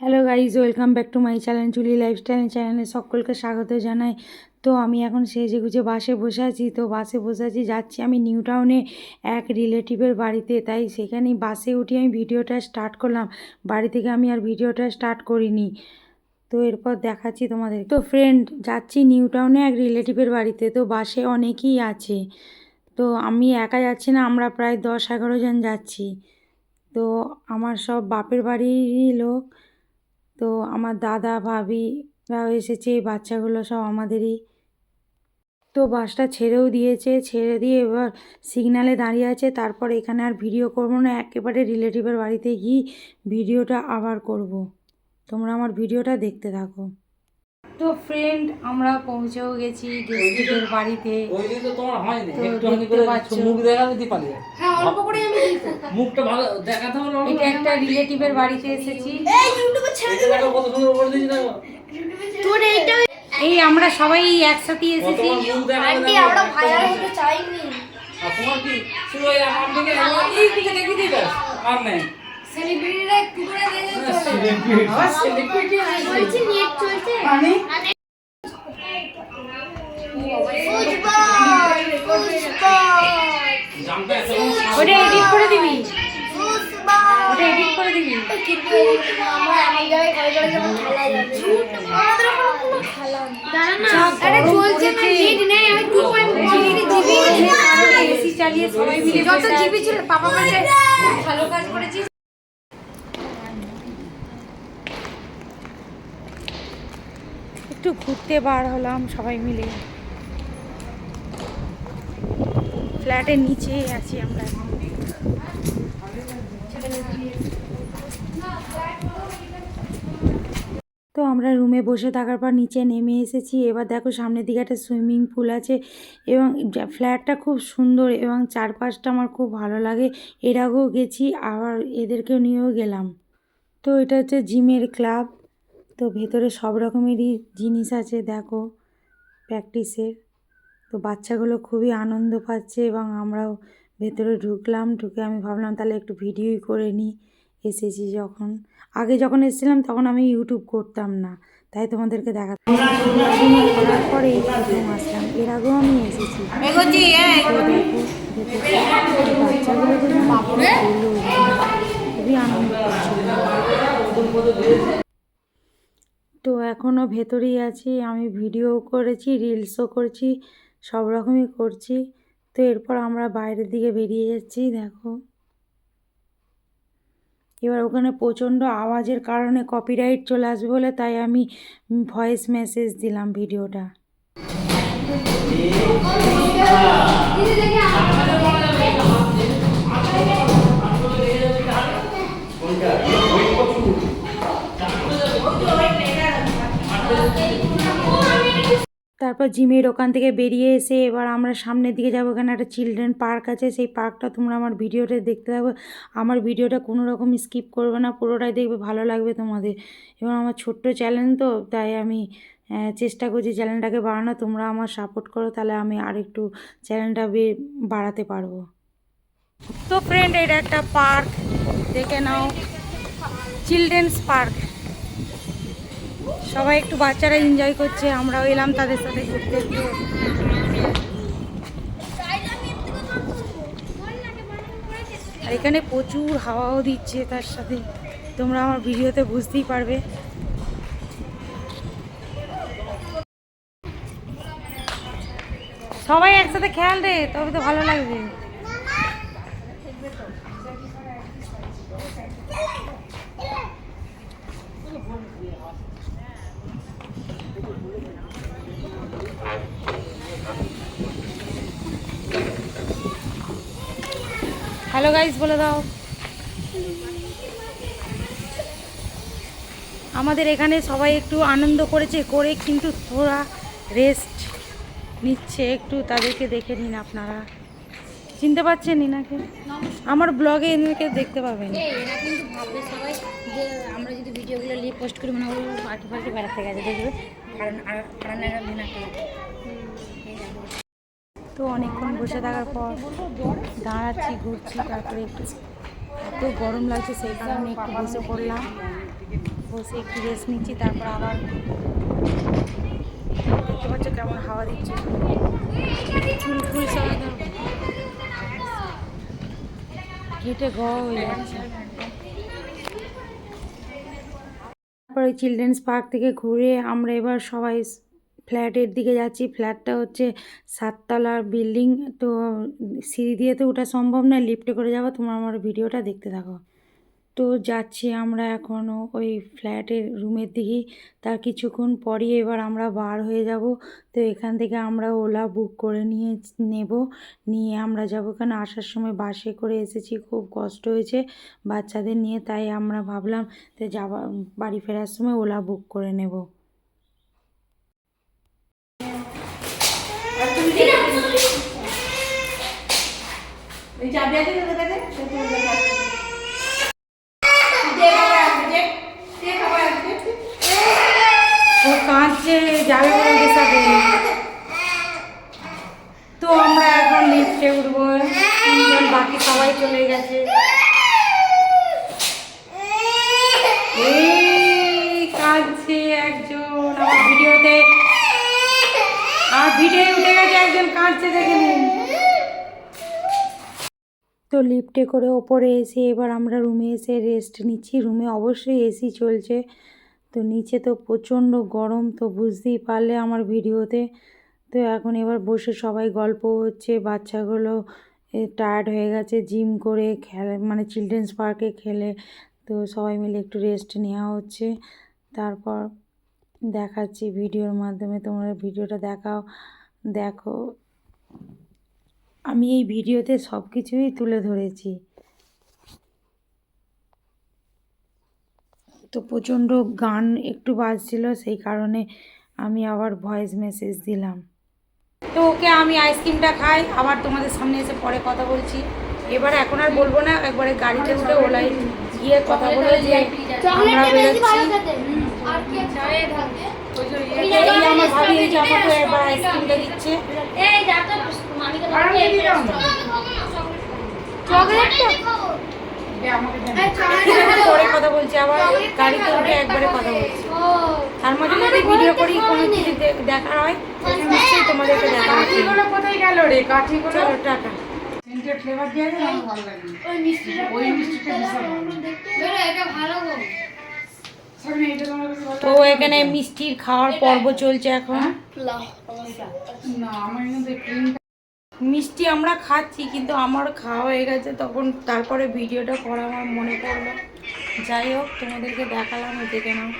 Hello guys welcome back to my channel Juli lifestyle চ্যানেলে সকলকে স্বাগত জানাই। তো আমি এখন সেজে গুজে বাসে বসে আছি। তো বাসে বসে আছি, যাচ্ছি আমি নিউ টাউনে এক রিলেটিভের বাড়িতে। তাই সেখানেই বাসে উঠে আমি ভিডিওটা স্টার্ট করলাম। বাড়ি থেকে আমি আর ভিডিওটা স্টার্ট করিনি। তো এরপর দেখাচ্ছি তোমাদের। তো ফ্রেন্ড যাচ্ছি নিউ টাউনে এক রিলেটিভের বাড়িতে। তো বাসে অনেকেই আছে। তো আমি একা যাচ্ছি না, আমরা প্রায় দশ এগারো জন যাচ্ছি। তো আমার সব বাপের বাড়িরই লোক। তো আমার দাদা ভাবিরাও এসেছে এই বাচ্চাগুলো সব আমাদেরই। তো বাসটা ছেড়েও দিয়েছে ছেড়ে দিয়ে এবার সিগনালে দাঁড়িয়ে আছে। তারপর এখানে আর ভিডিও করব না একেবারে রিলেটিভের বাড়িতে গিয়ে ভিডিওটা আবার করব। তোমরা আমার ভিডিওটা দেখতে থাকো। তো ফ্রেন্ড আমরা পৌঁছেও গেছি গেস্টদের বাড়িতে। ওই দিন তো তোমার হয়নি তো একটুখানি করে মুখ দেখালে দীপালি হ্যাঁ অল্প করে আমি মুখটা ভালো দেখাতে এটা একটা রিলেটিভের বাড়িতে এসেছি। এই তোর এইটা এই আমরা সবাই একসাথে এসেছি। তোমার মুখ দেখালে আন্টি আমরা ভাইরাল হতে চাইনি। তোমার কি? শুধু ওই আমার দিকে এই দিকে দেখি দিই আর নেই। সেলিব্রিটিরা একটু করে দিয়ে দিলে চলে আবার বলছি নেট চলছে? মানে? ফুটবল ফুটবল জামটা এত ওটা এডিট করে দিবি? ওটা এডিট করে দিবি? কিন্তু আমরা এমন জায়গায় ঘরে ঘরে যাব। খেলা যাবে আমাদের ওখানে কোনো খেলা দাঁড়া না আরে চলছে না নেট নেই আমি টু পয়েন্ট জিবি এসি চালিয়ে সবাই মিলে যত জিবি ছিল পাপা বলছে ভালো কাজ করেছিস? একটু ঘুরতে বার হলাম সবাই মিলে। ফ্ল্যাটের নিচেই আছি আমরা এখন। তো আমরা রুমে বসে থাকার পর নিচে নেমে এসেছি। এবার দেখো সামনের দিকে একটা সুইমিং পুল আছে এবং ফ্ল্যাটটা খুব সুন্দর এবং চারপাশটা আমার খুব ভালো লাগে। এর আগেও গেছি, আবার এদেরকেও নিয়েও গেলাম। তো এটা হচ্ছে জিমের ক্লাব তো ভেতরে সব রকমেরই জিনিস আছে, দেখো প্র্যাকটিসের তো বাচ্চাগুলো খুবই আনন্দ পাচ্ছে এবং আমরাও ভেতরে ঢুকলাম ঢুকে আমি ভাবলাম তাহলে একটু ভিডিওই করে নিই। এসেছি যখন। আগে যখন এসেছিলাম তখন আমি ইউটিউব করতাম না তাই তোমাদেরকে দেখা করার পরে আসলাম। এর আগেও আমি এসেছি। বাচ্চাগুলো খুবই আনন্দ করছিল তো এখনও ভেতরেই আছি আমি ভিডিও করেছি রিলসও করছি সব রকমই করছি। তো এরপর আমরা বাইরের দিকে বেরিয়ে যাচ্ছি, দেখো। এবার ওখানে প্রচণ্ড আওয়াজের কারণে কপিরাইট চলে আসবে বলে তাই আমি ভয়েস মেসেজ দিলাম ভিডিওটা। তারপর জিমের ওখান থেকে বেরিয়ে এসে এবার আমরা সামনের দিকে যাব। এখানে একটা চিলড্রেন পার্ক আছে, সেই পার্কটা তোমরা আমার ভিডিওটা দেখতে থাকবে আমার ভিডিওটা কোনো রকম স্কিপ করবে না, পুরোটাই দেখবে, ভালো লাগবে তোমাদের। এবং আমার ছোট্ট চ্যানেল তো, তাই আমি চেষ্টা করছি চ্যানেলটাকে বাড়ানো। তোমরা আমার সাপোর্ট করো, তাহলে আমি আরেকটু চ্যানেলটা বে- বাড়াতে পারব। তো ফ্রেন্ড এটা একটা পার্ক। দেখে নাও। Children's park. সবাই একটু বাচ্চারা এনজয় করছে, আমরাও এলাম তাদের সাথে ঘুরতে। আর এখানে প্রচুর হাওয়াও দিচ্ছে তার সাথে। তোমরা আমার ভিডিওতে বুঝতেই পারবে। সবাই একসাথে খেয়াল রে, তবে তো ভালো লাগবে। হ্যালো গাইস বলে দাও। আমাদের এখানে সবাই একটু আনন্দ করেছে, করে কিন্তু থোড়া রেস্ট নিচ্ছে। একটু তাদেরকে দেখে নিন আপনারা। চিনতে পারছেন ইনাকে? আমার ব্লগে এনাকে দেখতে পাবেন। এরা কিন্তু আমরা যদি ভিডিওগুলো নিয়ে পোস্ট করি, মনে করব পাখি পাখি বেড়াতে গেছে, দেখবে। কারণ কারণ এরা তো অনেকক্ষণ বসে থাকার পর দাঁড়াচ্ছি, ঘুরছি, তারপরে একটু এত গরম লাগছে, সেই কারণে একটু বসে পড়লাম। বসে একটু রেস্ট নিচ্ছি, তারপর আবার দেখতে পাচ্ছ কেমন হাওয়া দিচ্ছে। ফুল ঘেটে গ হয়ে যাচ্ছে। তারপরে চিলড্রেন্স পার্ক থেকে ঘুরে আমরা এবার সবাই ফ্ল্যাটের দিকে যাচ্ছি। ফ্ল্যাটটা হচ্ছে সাততলার বিল্ডিং। তো সিঁড়ি দিয়ে তো ওটা সম্ভব নয়। লিফটে করে যাব। তোমরা আমার ভিডিওটা দেখতে থাকো। তো যাচ্ছি আমরা এখনও ওই ফ্ল্যাটের রুমের দিকেই। তার কিছুক্ষণ পরই এবার আমরা বার হয়ে যাব। তো এখান থেকে আমরা ওলা বুক করে নিয়ে নেব। নিয়ে আমরা যাব কেন আসার সময় বাসে করে এসেছি। খুব কষ্ট হয়েছে বাচ্চাদের নিয়ে। তাই আমরা ভাবলাম যে যাবা বাড়ি ফেরার সময় ওলা বুক করে নেব। এই চাবি আছে তোদের কাছে। ও যাবে বলে তো আমরা এখন লিফটে উঠবো। বাকি সবাই চলে গেছে এই কাঁদছে একজন আমার ভিডিওতে আর ভিডিও উঠে গেছে একজন কাঁদছে দেখে নিন তো লিফটে করে ওপরে এসে এবার আমরা রুমে এসে রেস্ট নিচ্ছি। রুমে অবশ্যই এসি চলছে। তো নিচে তো প্রচণ্ড গরম, তো বুঝতেই পারলে আমার ভিডিওতে। তো এখন এবার বসে সবাই গল্প হচ্ছে। বাচ্চাগুলো টায়ার্ড হয়ে গেছে জিম করে খেলে মানে চিলড্রেন্স পার্কে খেলে। তো সবাই মিলে একটু রেস্ট নেওয়া হচ্ছে। তারপর দেখাচ্ছি ভিডিওর মাধ্যমে। তোমরা ভিডিওটা দেখাও, দেখো। আমি এই ভিডিওতে সব কিছুই তুলে ধরেছি। তো প্রচণ্ড গান একটু বাজছিল সেই কারণে আমি আবার ভয়েস মেসেজ দিলাম। তো ওকে আমি আইসক্রিমটা খাই আবার তোমাদের সামনে এসে পরে কথা বলছি। এবার এখন আর বলব না একবারে গাড়িতে উঠে ওলাই গিয়ে কথা বলে যে আমরা বেরোচ্ছি। আমার ভাবি এই জামাটা এবার আইসক্রিমটা দিচ্ছে। পরে কথা বলছি আবার গাড়িতে উঠে একবারে কথা বলছি তার মাঝে যদি ভিডিও করি কোনো কিছু দে- দেখার হয় নিশ্চয়ই তোমাদেরকে দেখা হচ্ছে কাঠিগুলো কোথায় গেল রে কাঠিগুলো চলো টাটা সেন্টেড ফ্লেভার দিয়ে ভালো লাগে ওই মিষ্টিটা ওই মিষ্টিটা বিশাল ভালো। বেরো এটা ভালো গো তো এখানে মিষ্টির খাওয়ার পর্ব চলছে এখন। না আমার কিন্তু ক্রিমটা মিষ্টি আমরা খাচ্ছি কিন্তু আমার খাওয়া হয়ে গেছে তখন তারপরে ভিডিওটা করা আমার মনে পড়ল। যাই হোক তোমাদেরকে দেখালাম দেখে নাও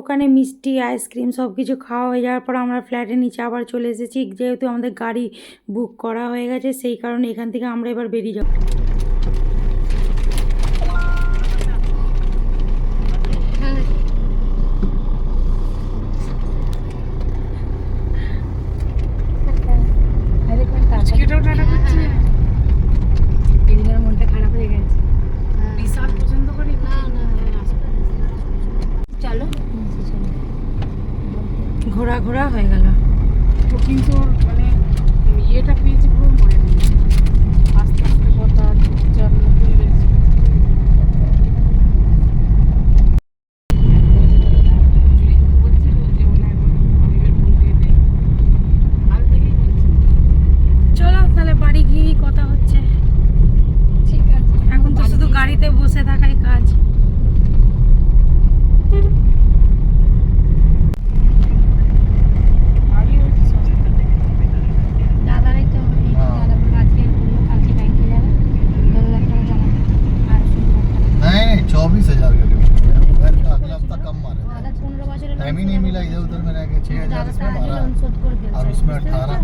ওখানে মিষ্টি আইসক্রিম সব কিছু খাওয়া হয়ে যাওয়ার পর আমরা ফ্ল্যাটের নিচে আবার চলে এসেছি। যেহেতু আমাদের গাড়ি বুক করা হয়ে গেছে সেই কারণে এখান থেকে আমরা এবার বেরিয়ে যাব আজকেটাও টাটা করছে এদিনের মনটা খারাপ হয়ে গেছে বিশাল পছন্দ করি না না চলো ঘোরা ঘোরা হয়ে গেল। কিন্তু মানে ইয়েটা পেয়েছি পুরো टाइम ही नहीं मिला इधर उधर में रह के छह हजार দাদা इसमें আগে मारा লোন শোধ করে দেবে और उसमें अठारह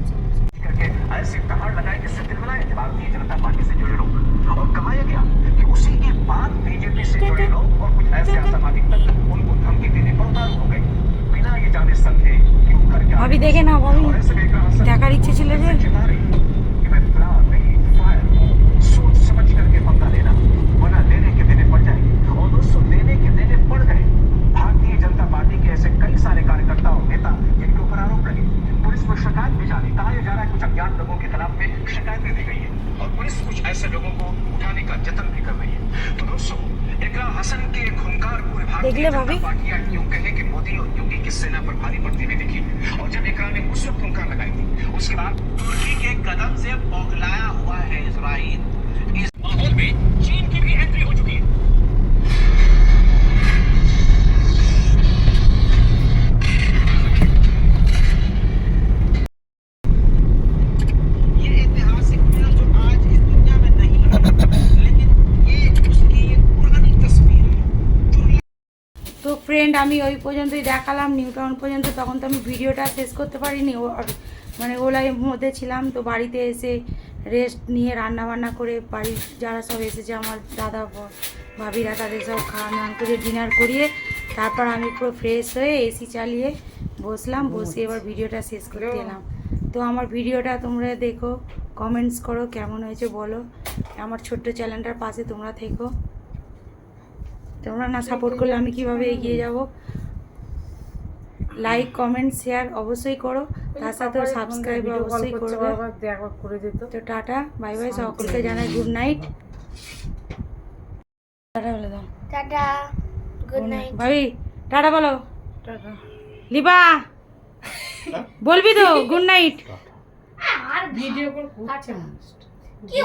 करके ऐसे दहाड़ लगाए जिससे दिलवाए कि भारतीय जनता पार्टी से जुड़े लोग और कहा यह गया कि उसी के बाद बीजेपी से जुड़े लोग और कुछ ऐसे असामाजिक तत्व उनको धमकी देने पर उतारू हो गए बिना ये जाने समझे कि वो कर क्या ভাবি দেখে না ভাবি और ऐसे में एक असर দেখার ইচ্ছে ছিল যে खुंकार देख ले भाभी। यूँ कहे कि मोदी और योगी की सेना पर भारी पड़ती हुई दिखी। और जब इकरा ने उस वक्त लगाई थी, उसके बाद तुर्की के कदम से बौखलाया हुआ है इसराइल इस माहौल में चीन की भी एंट्री ফ্রেন্ড আমি ওই পর্যন্তই দেখালাম নিউ টাউন পর্যন্ত। তখন তো আমি ভিডিওটা শেষ করতে পারিনি। ও মানে ওলাই মধ্যে ছিলাম তো বাড়িতে এসে রেস্ট নিয়ে রান্না বান্না করে বাড়ির যারা সব এসেছে আমার দাদা ভাবিরা তাদের সব খাওয়ান দাওয়ান করে ডিনার করিয়ে তারপর আমি পুরো ফ্রেশ হয়ে এসি চালিয়ে বসলাম। বসে এবার ভিডিওটা শেষ করতে এলাম। তো আমার ভিডিওটা তোমরা দেখো কমেন্টস করো কেমন হয়েছে বলো। আমার ছোট্ট চ্যানেলটার পাশে তোমরা থেকো। তোমরা না সাপোর্ট করলে আমি কীভাবে এগিয়ে যাব? লাইক কমেন্ট শেয়ার অবশ্যই করো। তার সাথে সাবস্ক্রাইব অবশ্যই করবে। দেখা করে দিত। তো টাটা বাই বাই সকলকে জানাই গুড নাইট টাটা বলে দাও। টাটা গুড নাইট ভাবি টাটা বলো। টাটা। লিবা বলবি তো গুড নাইট আর ভিডিও কল করছে কি